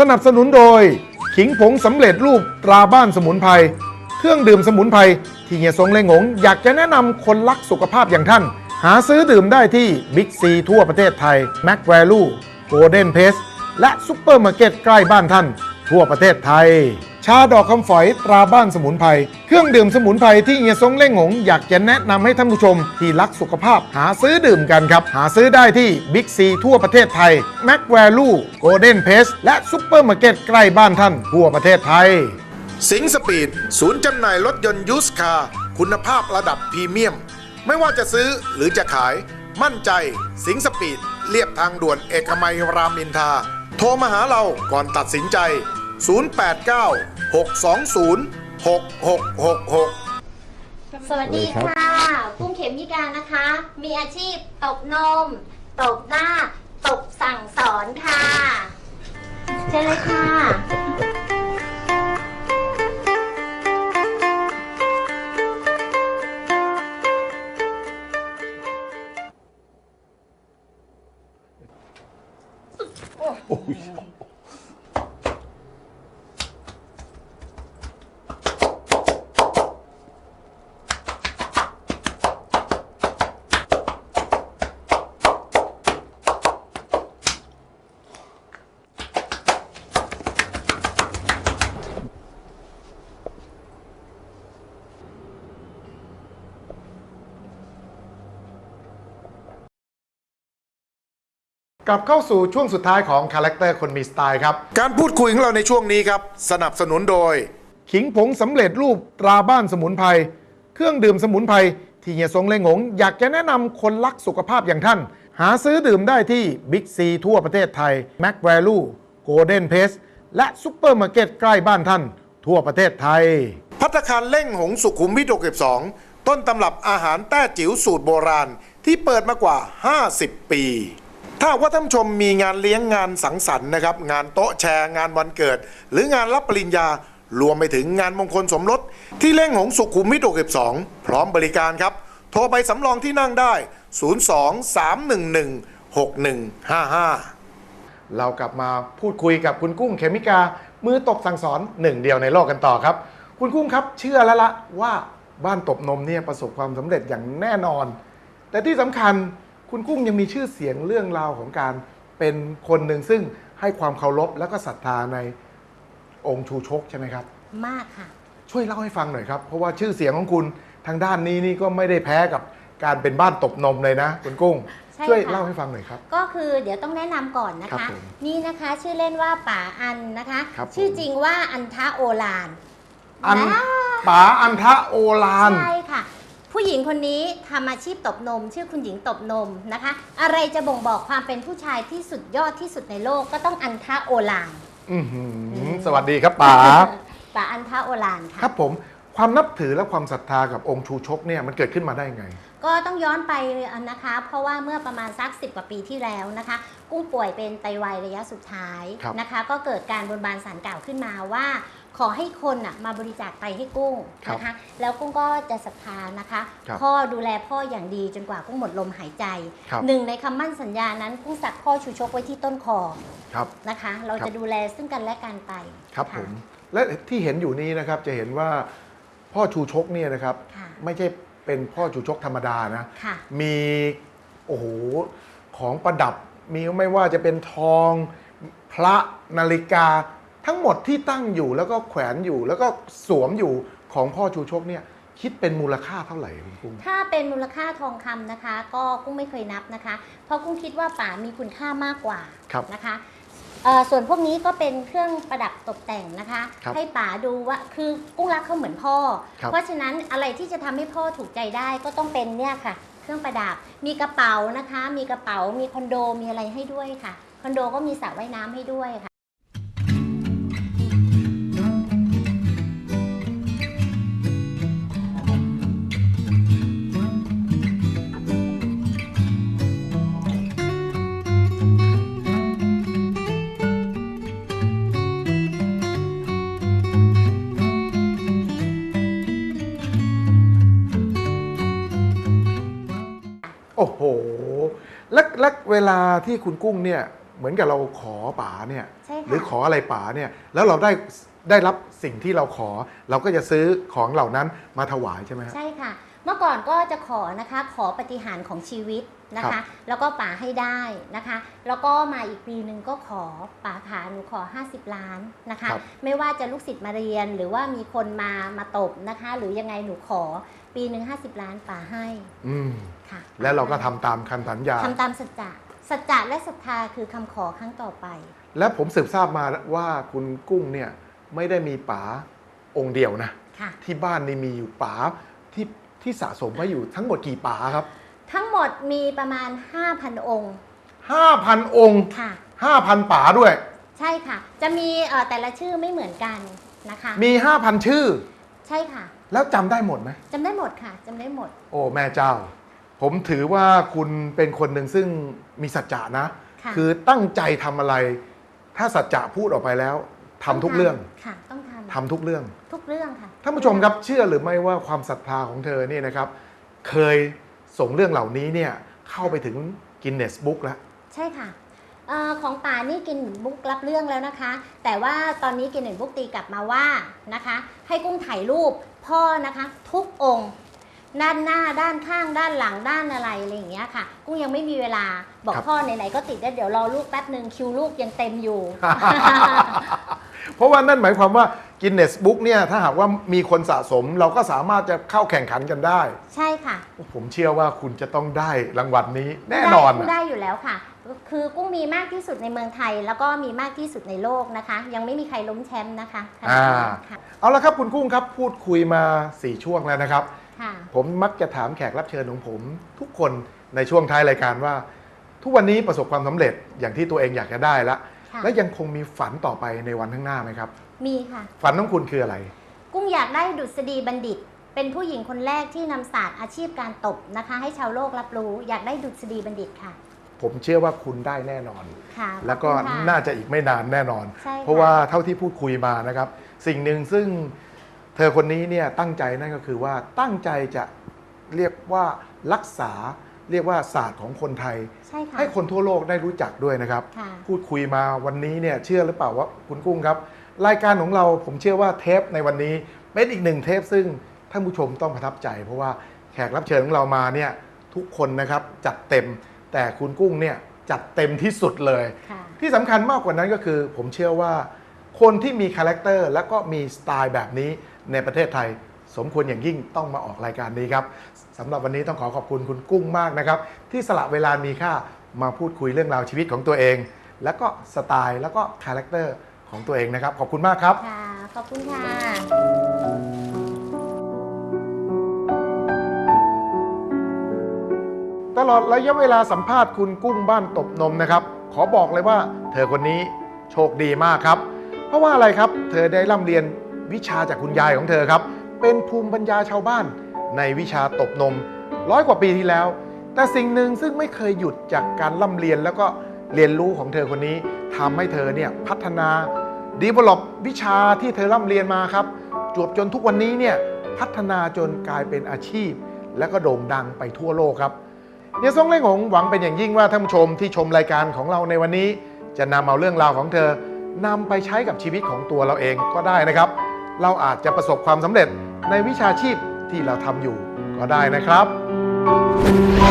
สนับสนุนโดย ขิงผงสำเร็จรูปตราบ้านสมุนไพรเครื่องดื่มสมุนไพรที่เฮียทรงเลงหง อยากจะแนะนำคนรักสุขภาพอย่างท่าน หาซื้อดื่มได้ที่บิ๊กซีทั่วประเทศไทยแม็กแวลูโกลเด้นเพสและซุปเปอร์มาร์เก็ตใกล้บ้านท่าน ทั่วประเทศไทย ชาดอกคำฝอยตราบ้านสมุนไพร เครื่องดื่มสมุนไพรที่เฮียซงเล่งหง อยากจะแนะนำให้ท่านผู้ชมที่รักสุขภาพหาซื้อดื่มกันครับ หาซื้อได้ที่บิ๊กซีทั่วประเทศไทยแม็กแวลูโกลเด้นเพสและซุปเปอร์มาร์เก็ตใกล้บ้านท่านทั่วประเทศไทย สิงสปีด ศูนย์จำหน่ายรถยนต์ยูสคาร์คุณภาพระดับพรีเมียม ไม่ว่าจะซื้อหรือจะขาย มั่นใจ สิงสปีดเรียบทางด่วนเอกมัยรามอินทราโทรมาหาเราก่อนตัดสินใจ 089 620 6666สวัสดีค่ะกุ้งเข็มมิการนะคะ มีอาชีพตบนม ตบหน้า ตบสั่งสอนค่ะ เชิญเลยค่ะ กลับเข้าสู่ช่วงสุดท้ายของคาแรคเตอร์คนมีสไตล์ครับ การพูดคุยของเราในช่วงนี้ครับ สนับสนุนโดย ขิงผงสำเร็จรูปตราบ้านสมุนไพรเครื่องดื่มสมุนไพรที่เฮียซงเลงหง อยากจะแนะนำคนรักสุขภาพอย่างท่าน หาซื้อดื่มได้ที่บิ๊กซีทั่วประเทศไทยแม็กแวลูโกลเด้นเพสและซุปเปอร์มาร์เก็ตใกล้บ้านท่าน ทั่วประเทศไทย พัตตาคารเล่งหงสุขุมวิท62ต้นตำรับอาหารแต้จิ๋วสูตรโบราณที่เปิดมากว่า 50 ปี ถ้าว่าท่านชมมีงานเลี้ยงงานสังสรรค์นะครับ งานโต๊ะแชร์ งานวันเกิด หรืองานรับปริญญารวมไปถึงงานมงคลสมรส ที่เล่งหงสุขุมวิท62 พร้อมบริการครับ โทรไปสำรองที่นั่งได้ 02 311 6155 เรากลับมาพูดคุยกับคุณกุ้งเขมิกา มือตบสั่งสอนหนึ่งเดียวในโลกกันต่อครับ คุณกุ้งครับเชื่อแล้วละว่าบ้านตบนมเนี่ยประสบความสำเร็จอย่างแน่นอน แต่ที่สำคัญ คุณกุ้งยังมีชื่อเสียงเรื่องราวของการเป็นคนหนึ่งซึ่งให้ความเคารพและก็ศรัทธาในองค์ชูชกใช่ไหมครับ มากค่ะ ช่วยเล่าให้ฟังหน่อยครับ เพราะว่าชื่อเสียงของคุณทางด้านนี้นี่ก็ไม่ได้แพ้กับการเป็นบ้านตบนมเลยนะ คุณกุ้ง ใช่ช่วยค่ะ เล่าให้ฟังหน่อยครับ ก็คือเดี๋ยวต้องแนะนำก่อนนะครัคะ บผมนี่นะคะชื่อเล่นว่าป๋าอันนะคะ ครับผม ชื่อจริงว่าอันทะโอลานอันนะป๋าอันทะโอลาน ใช่ค่ะ ผู้หญิงคนนี้ทำอาชีพตบนม ชื่อคุณหญิงตบนมนะคะ อะไรจะบ่งบอกความเป็นผู้ชายที่สุดยอดที่สุดในโลกก็ต้องอันทะโอลานอื้อหือสวัสดีครับป๋าป๋าอันทะโอลานค่ะ ครับผมความนับถือและความศรัทธากับองค์ชูชกเนี่ยมันเกิดขึ้นมาได้ไง ก็ต้องย้อนไปนะคะ เพราะว่าเมื่อประมาณสักสิกว่าปีที่แล้วนะคะ กุ้งป่วยเป็นไตวายระยะสุดท้ายครับนะคะ ก็เกิดการบนบานสารกล่าวขึ้นมาว่า ขอให้คนน่ะมาบริจาคไตให้กุ้งนะคะ แล้วกุ้งก็จะศรัทธานะคะครับพ่อดูแลพ่ออย่างดีจนกว่ากุ้งหมดลมหายใจครับหนึ่งในคำมั่นสัญญานั้นกุ้งสักพ่อชูชกไว้ที่ต้นคอครับนะคะ เราครัจะบดูแลซึ่งกันและกันไปครับะผมและที่เห็นอยู่นี้นะครับจะเห็นว่าพ่อชูชกเนี่ยนะครับค่ะไม่ใช่ เป็นพ่อชูชกธรรมดานะ ค่ะ มีโอ้โหของประดับ มีไม่ว่าจะเป็นทองพระนาฬิกา ทั้งหมดที่ตั้งอยู่แล้วก็แขวนอยู่ แล้วก็สวมอยู่ของพ่อชูชกเนี่ย คิดเป็นมูลค่าเท่าไหร่คุณกุ้ง ถ้าเป็นมูลค่าทองคำนะคะ ก็กุ้งไม่เคยนับนะคะ เพราะกุ้งคิดว่าป๋ามีคุณค่ามากกว่าครับ นะคะเอ่อ ส่วนพวกนี้ก็เป็นเครื่องประดับตกแต่งนะคะครับให้ป๋าดูว่าคือกุ้งรักเขาเหมือนพ่อครับเพราะฉะนั้นอะไรที่จะทำให้พ่อถูกใจได้ก็ต้องเป็นเนี่ยค่ะ เครื่องประดับมีกระเป๋านะคะ มีกระเป๋ามีคอนโดมีอะไรให้ด้วยค่ะคอนโดก็มีสระว่ายน้ำให้ด้วยค่ะ และและเวลาที่คุณกุ้งเนี่ยเหมือนกับเราขอป๋าเนี่ยใช่ค่ะ หรือขออะไรป๋าเนี่ยแล้วเราได้ได้รับสิ่งที่เราขอ เราก็จะซื้อของเหล่านั้นมาถวายใช่ไหมฮะ ใช่ค่ะ เมื่อก่อนก็จะขอนะคะ ขอปฏิหารย์ของชีวิตนะครัคะ บ แล้วก็ป๋าให้ได้นะคะ แล้วก็มาอีกปีหนึ่งก็ขอป๋าขาหนูขอ 50 ล้านนะคะครับไม่ว่าจะลูกศิษย์มาเรียนหรือว่ามีคนมามาตบนะคะ หรือยังไงหนูขอ ปีหนึ่ง50ล้านป๋าให้อืมค่ะแล้วเราก็ทำตามคำสัญญา ทำตามสัจจะสัจจะและศรัทธาคือคำขอครั้งต่อไป และผมสืบทราบมาว่าคุณกุ้งเนี่ย ไม่ได้มีป๋าองค์เดียวนะ ค่ะ ที่บ้านนี่มีอยู่ป๋าที่ที่สะสมไว้อยู่ทั้งหมดกี่ป๋าครับ ทั้งหมดมีประมาณ 5,000 องค์5,000 องค์ ค่ะ 5,000 ป๋าด้วย ใช่ค่ะ จะมีเอ่อแต่ละชื่อไม่เหมือนกันนะคะ มี 5,000 ชื่อ ใช่ค่ะ แล้วจำได้หมดไหมจำได้หมดค่ะจำได้หมด โอ้แม่เจ้า ผมถือว่าคุณเป็นคนหนึ่งซึ่งมีสัจจะนะค่ะคือตั้งใจทำอะไร ถ้าสัจจะพูดออกไปแล้วทำทุกเรื่องค่ะ ต้องททำทุกเรื่องำทุกเรื่องค่ะ ท่านผู้ชมครับเชื่อหรือไม่ว่าความศรัทธาของเธอเนี่ยนะครับ เคยส่งเรื่องเหล่านี้เนี่ยเข้าไปถึงกินเนสบุ๊กแล้ว ใช่ค่ะเออของป่านี่กินบุ๊กรับเรื่องแล้วนะคะ แต่ว่าตอนนี้กินหนึ่งบุ๊กตีกลับมาว่านะคะ ให้กุ้งถ่ายรูปพ่อนะคะ ทุกองค์ด้านหน้าด้านข้างด้านหลังด้านอะไรอะไรอย่างเงี้ยค่ะ กุ้งยังไม่มีเวลาบอกครับพ่อไหนๆก็ติดแล้วเดี๋ยวรอลูกแป๊บหนึ่งคิวลูกยังเต็มอยู่ เพราะว่านั่นหมายความว่ากินเนสบุ๊กเนี่ยถ้าหากว่ามีคนสะสมเราก็สามารถจะเข้าแข่งขันกันได้ ใช่ค่ะ ผมเชื่อว่าคุณจะต้องได้รางวัลนี้แน่นอนได้กุ้งอะได้อยู่แล้วค่ะ คือกุ้งมีมากที่สุดในเมืองไทย แล้วก็มีมากที่สุดในโลกนะคะ ยังไม่มีใครล้มแชมป์นะคะขนาดนี้ค่ะเอาละครับคุณกุ้งครับพูดคุยมา 4 ช่วงแล้วนะครับ ค่ะ ผมมักจะถามแขกรับเชิญของผมทุกคนในช่วงท้ายรายการว่า ทุกวันนี้ประสบความสำเร็จอย่างที่ตัวเองอยากจะได้ละ ค่ะ และยังคงมีฝันต่อไปในวันข้างหน้าไหมครับ มีค่ะ ฝันของคุณคืออะไร กุ้งอยากได้ดุษฎีบัณฑิต เป็นผู้หญิงคนแรกที่นำศาสตร์อาชีพการตบนะคะ ให้ชาวโลกรับรู้ อยากได้ดุษฎีบัณฑิตค่ะ ผมเชื่อว่าคุณได้แน่นอน ค่ะแล้วก็ขอบคุณค่ะ น่าจะอีกไม่นานแน่นอน ใช่ค่ะเพราะว่าเท่าที่พูดคุยมานะครับ สิ่งหนึ่งซึ่งเธอคนนี้เนี่ยตั้งใจนั่นก็คือว่าตั้งใจจะเรียกว่ารักษาเรียกว่าศาสตร์ของคนไทย ใช่ค่ะให้คนทั่วโลกได้รู้จักด้วยนะครับ ค่ะ พูดคุยมาวันนี้เนี่ยเชื่อหรือเปล่าว่าคุณกุ้งครับ รายการของเราผมเชื่อว่าเทปในวันนี้เป็นอีกหนึ่งเทปซึ่งท่านผู้ชมต้องประทับใจ เพราะว่าแขกรับเชิญของเรามาเนี่ยทุกคนนะครับจัดเต็ม แต่คุณกุ้งเนี่ยจัดเต็มที่สุดเลย ค่ะที่สำคัญมากกว่านั้นก็คือ ผมเชื่อว่าคนที่มีคาแรคเตอร์และก็มีสไตล์แบบนี้ในประเทศไทย สมควรอย่างยิ่งต้องมาออกรายการนี้ครับสำหรับวันนี้ต้องขอขอบคุณคุณกุ้งมากนะครับ ที่สละเวลามีค่ามาพูดคุยเรื่องราวชีวิตของตัวเอง แล้วก็สไตล์แล้วก็คาแรคเตอร์ของตัวเองนะครับ ขอบคุณมากครับ ค่ะ ขอบคุณค่ะ ตลอดระยะเวลาสัมภาษณ์คุณกุ้งบ้านตบนมนะครับ ขอบอกเลยว่า เธอคนนี้โชคดีมากครับ เพราะว่าอะไรครับ เธอได้ร่ำเรียนวิชาจากคุณยายของเธอครับ เป็นภูมิปัญญาชาวบ้านในวิชาตบนม ร้อยกว่าปีที่แล้ว แต่สิ่งหนึ่งซึ่งไม่เคยหยุดจากการร่ำเรียนแล้วก็เรียนรู้ของเธอคนนี้ทำให้เธอเนี่ยพัฒนา develop วิชาที่เธอร่ำเรียนมาครับจวบจนทุกวันนี้เนี่ยพัฒนาจนกลายเป็นอาชีพ และก็โด่งดังไปทั่วโลกครับ เฮียซงเล่งหงหวังเป็นอย่างยิ่งว่าท่านผู้ชมที่ชมรายการของเราในวันนี้ จะนำเอาเรื่องราวของเธอนำไปใช้กับชีวิตของตัวเราเองก็ได้นะครับ เราอาจจะประสบความสำเร็จในวิชาชีพที่เราทำอยู่ก็ได้นะครับ